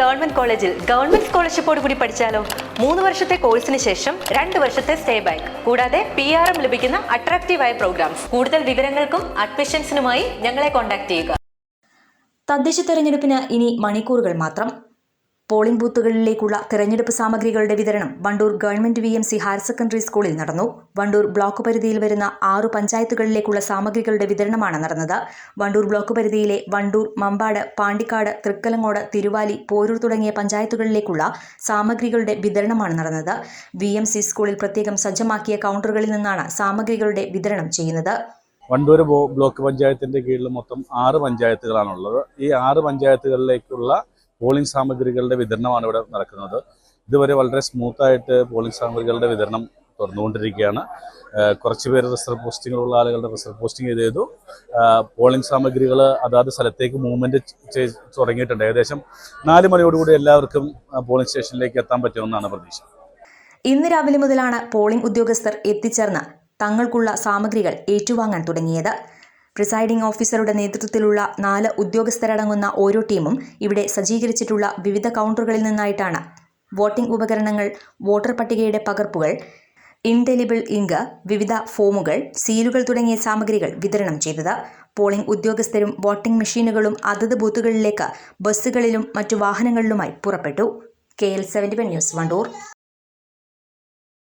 Government കോളേജിൽ government സ്കോളർഷിപ്പോട് കൂടി പഠിച്ചാലോ? മൂന്ന് വർഷത്തെ കോഴ്സിന് ശേഷം രണ്ട് വർഷത്തെ സ്റ്റേ ബാക്ക്. കൂടാതെ പി ആർ എം ലഭിക്കുന്ന അട്രാക്റ്റീവായ പ്രോഗ്രാംസ്. കൂടുതൽ വിവരങ്ങൾക്കും അഡ്മിഷൻസിനുമായി ഞങ്ങളെ കോൺടാക്ട് ചെയ്യുക. തദ്ദേശ തെരഞ്ഞെടുപ്പിന് ഇനി മണിക്കൂറുകൾ മാത്രം. പോളിംഗ് ബൂത്തുകളിലേക്കുള്ള തെരഞ്ഞെടുപ്പ് സാമഗ്രികളുടെ വിതരണം Wandoor government V M C higher secondary സ്കൂളിൽ നടന്നു. വണ്ടൂർ ബ്ലോക്ക് പരിധിയിൽ വരുന്ന ആറു പഞ്ചായത്തുകളിലേക്കുള്ള സാമഗ്രികളുടെ വിതരണമാണ് നടന്നത്. വണ്ടൂർ ബ്ലോക്ക് പരിധിയിലെ വണ്ടൂർ മമ്പാട് പാണ്ടിക്കാട് തൃക്കലങ്ങോട് തിരുവാലി പോരൂർ തുടങ്ങിയ പഞ്ചായത്തുകളിലേക്കുള്ള സാമഗ്രികളുടെ വിതരണമാണ് നടന്നത്. വി എം സി സ്കൂളിൽ പ്രത്യേകം സജ്ജമാക്കിയ കൗണ്ടറുകളിൽ നിന്നാണ് സാമഗ്രികളുടെ വിതരണം ചെയ്യുന്നത്. വണ്ടൂർ ബ്ലോക്ക് പഞ്ചായത്തിന്റെ കീഴിൽ മൊത്തം ആറ് പഞ്ചായത്തുകളാണുള്ളത്. ഈ ആറ് പഞ്ചായത്തുകളിലേക്കുള്ള പോളിംഗ് സാമഗ്രികളുടെ വിതരണമാണ് ഇവിടെ നടക്കുന്നത്. ഇതുവരെ വളരെ സ്മൂത്തായിട്ട് പോളിംഗ് സാമഗ്രികളുടെ വിതരണം തുറന്നുകൊണ്ടിരിക്കുകയാണ് കുറച്ച് പേര് റിസർവ് പോസ്റ്റിങ്ങുള്ള ആളുകളുടെ റിസർവ് പോസ്റ്റിംഗ് ചെയ്തു. പോളിംഗ് സാമഗ്രികൾ അതാത് സ്ഥലത്തേക്ക് മൂവ്മെന്റ് ചെയ്ത് തുടങ്ങിയിട്ടുണ്ട്. ഏകദേശം നാല് മണിയോടുകൂടി എല്ലാവർക്കും പോളിംഗ് സ്റ്റേഷനിലേക്ക് എത്താൻ പറ്റുമെന്നാണ് പ്രതീക്ഷ. ഇന്ന് രാവിലെ മുതലാണ് പോളിംഗ് ഉദ്യോഗസ്ഥർ എത്തിച്ചേർന്ന് തങ്ങൾക്കുള്ള സാമഗ്രികൾ ഏറ്റുവാങ്ങാൻ തുടങ്ങിയത്. പ്രിസൈഡിംഗ് ഓഫീസറുടെ നേതൃത്വത്തിലുള്ള നാല് ഉദ്യോഗസ്ഥരടങ്ങുന്ന ഓരോ ടീമും ഇവിടെ സജ്ജീകരിച്ചിട്ടുള്ള വിവിധ കൗണ്ടറുകളിൽ നിന്നായിട്ടാണ്. വോട്ടിംഗ് ഉപകരണങ്ങൾ വോട്ടർ പട്ടികയുടെ പകർപ്പുകൾ ഇൻഡെലിബിൾ ഇങ്ക് വിവിധ ഫോമുകൾ സീലുകൾ തുടങ്ങിയ സാമഗ്രികൾ വിതരണം ചെയ്തത്. പോളിംഗ് ഉദ്യോഗസ്ഥരും വോട്ടിംഗ് മെഷീനുകളും അതത് ബൂത്തുകളിലേക്ക് ബസ്സുകളിലും മറ്റു വാഹനങ്ങളിലുമായി പുറപ്പെട്ടു. K L seventy one news Wandoor.